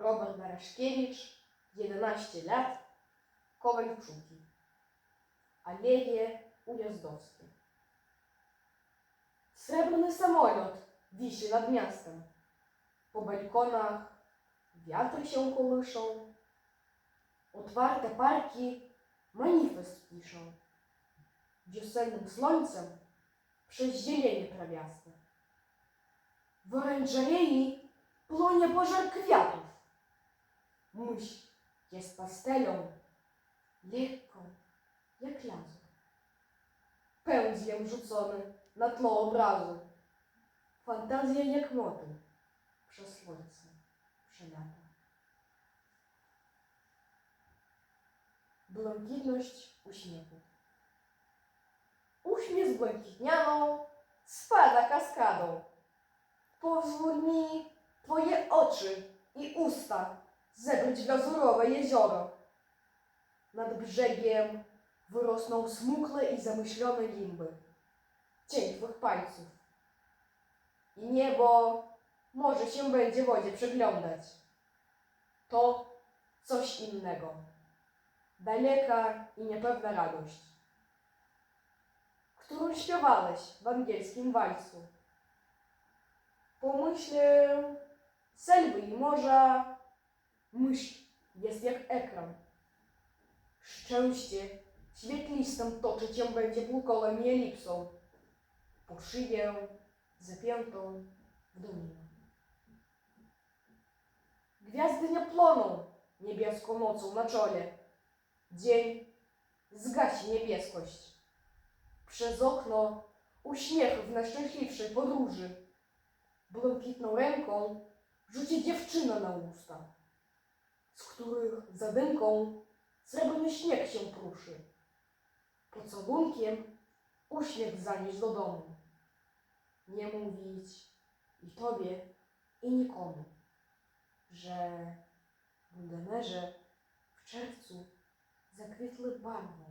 Robert Naraszkiewicz, 11 lat, Kowalczuki. Aleje Ujazdowskie. Srebrny samolot wisi nad miastem. Po balkonach wiatry się kołyszą. Otwarte parki manifest piszą. Wiosennym słońcem przez zielenie prawiaste. W oranżerii płonie pożar kwiatów. Jest pastelą, lekką jak lazur. Pędzlem rzucony na tło obrazu. Fantazja jak motyl przez słońce przelata. Błękitność uśmiechu. Uśmiech zbłękitnianą spada kaskadą. Pozwól mi Twoje oczy i usta zebrać w lazurowe jezioro. Nad brzegiem wyrosną smukłe i zamyślone limby, cień Twych palców. I niebo może się będzie wodzie przyglądać. To coś innego. Daleka i niepewna radość, którą śpiewałeś w angielskim walcu. Pomyślę, selwy i morza, myśl jest jak ekran. Szczęście świetlistą toczyć się będzie półkolem i elipsą, po szyję zapiętą w dominę. Gwiazdy nie płoną niebieską nocą na czole. Dzień zgasi niebieskość. Przez okno uśmiechów najszczęśliwszej podróży. Błękitną ręką rzuci dziewczyna na usta, z których zadymką srebrny śnieg się pruszy. Pocałunkiem uśmiech zanieść do domu. Nie mówić i tobie, i nikomu, że w Bundenerze w czerwcu zakwitły barwą.